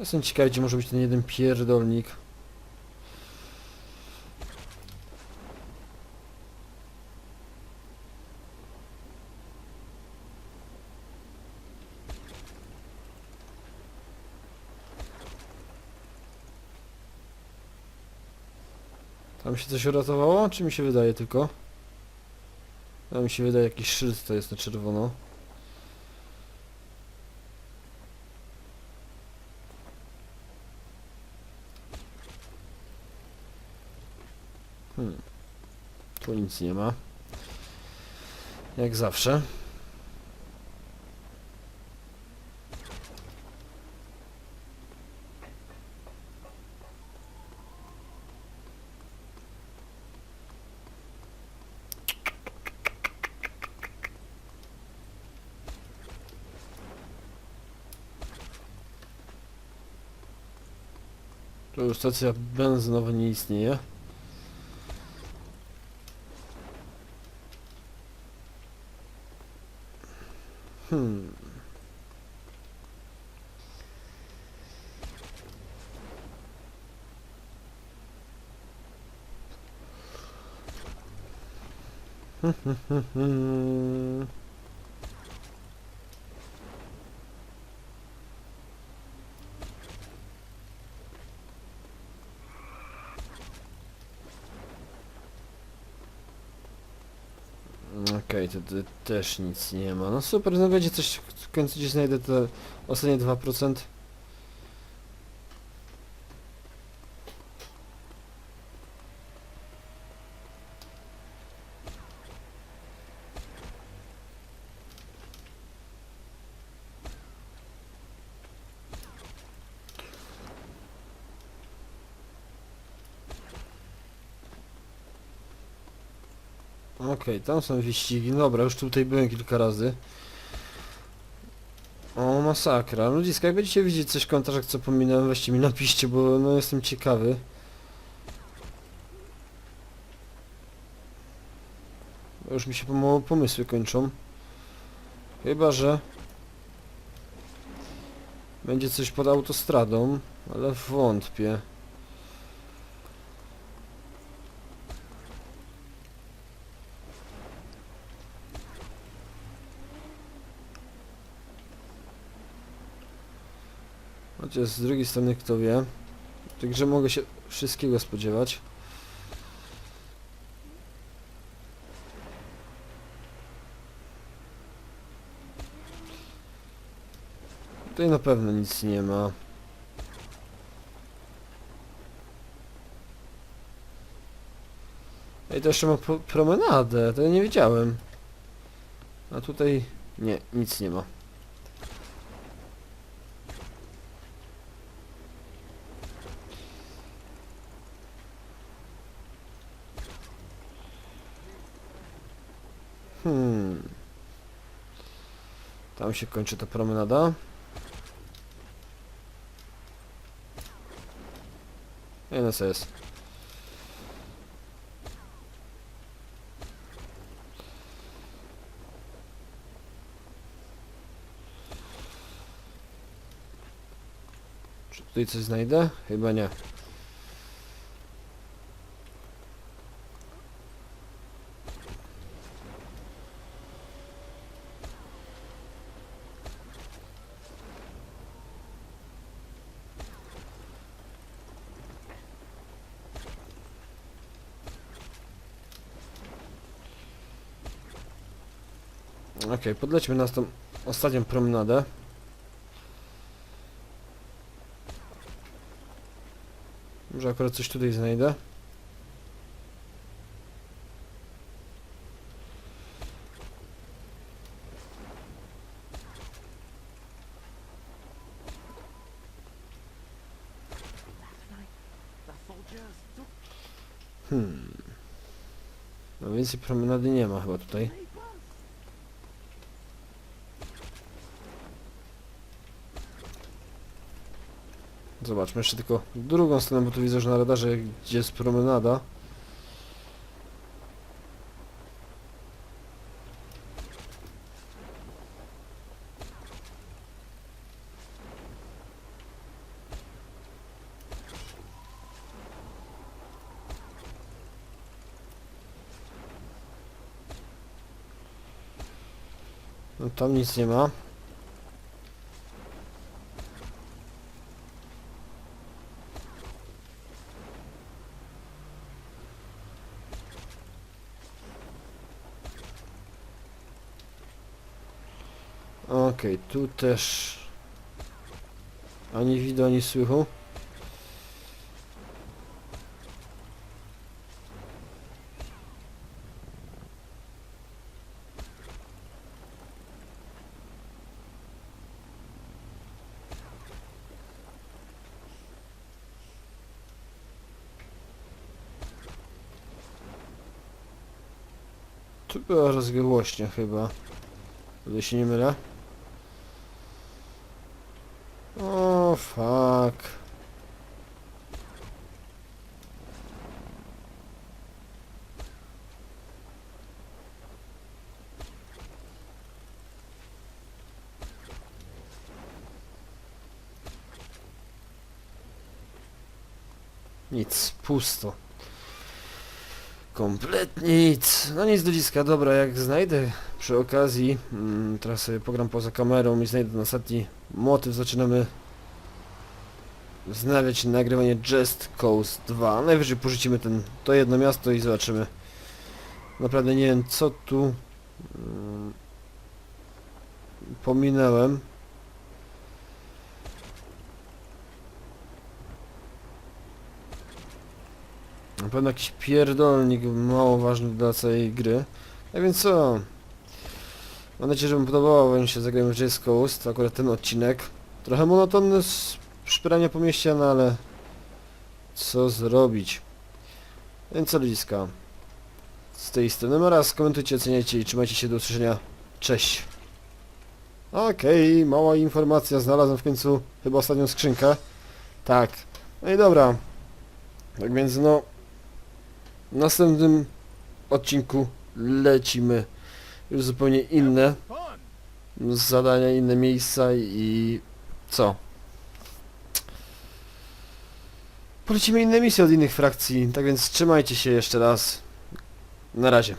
Jestem ciekawy, gdzie może być ten jeden pierdolnik. Tam się coś uratowało, czy mi się wydaje tylko? A mi się wydaje jakiś szyld to jest na czerwono. Hmm. Tu nic nie ma. Jak zawsze. Tu już stacja benzynowa nie istnieje. Hmm. Hmm. Okej, to, to też nic nie ma. No super, no będzie coś, w końcu gdzieś znajdę te ostatnie 2%. Okej, tam są wyścigi. Dobra, już tutaj byłem kilka razy. O, masakra. Ludziska, jak będziecie widzieć coś w co pominąłem, weźcie mi napiszcie, bo no jestem ciekawy. Już mi się pomału pomysły kończą. Chyba, że... Będzie coś pod autostradą, ale wątpię. Chociaż z drugiej strony kto wie. Grze mogę się wszystkiego spodziewać. Tutaj na pewno nic nie ma. Ej, to jeszcze ma promenadę, to ja nie wiedziałem. A tutaj nie, nic nie ma. Hmm. Tam się kończy ta promenada. No co jest. Czy tutaj coś znajdę? Chyba nie. Okej, podlećmy na tą ostatnią promenadę. Może akurat coś tutaj znajdę. Hmm. No więcej promenady nie ma chyba tutaj. Zobaczmy jeszcze tylko drugą stronę, bo tu widzę, że na radarze gdzie jest promenada. No tam nic nie ma. Okej, tu też ani widu, ani słychu. Tu była rozgłośnia chyba. O ile się nie mylę. Fuck. Nic, pusto. Kompletnie nic. No nic ludziska, dobra, jak znajdę przy okazji, mm, teraz sobie pogram poza kamerą i znajdę ostatni motyw, zaczynamy wznawiać nagrywanie Just Coast 2. Najwyżej porzucimy ten, to jedno miasto i zobaczymy. Naprawdę nie wiem co tu mm, pominąłem. Na pewno jakiś pierdolnik mało ważny dla całej gry. A więc co? Mam nadzieję, że wam podobało, wam się zagrajmy w Coast, akurat ten odcinek. Trochę monotonny szpyrania po mieście, no ale co zrobić? Więc ludziska? Z tej strony no raz komentujcie, oceniajcie i trzymajcie się do usłyszenia. Cześć! Okej, mała informacja, znalazłem w końcu chyba ostatnią skrzynkę. Tak. No i dobra. Tak więc no... W następnym odcinku lecimy już zupełnie inne zadania, inne miejsca i co? Polecimy inne misje od innych frakcji, tak więc trzymajcie się jeszcze raz. Na razie.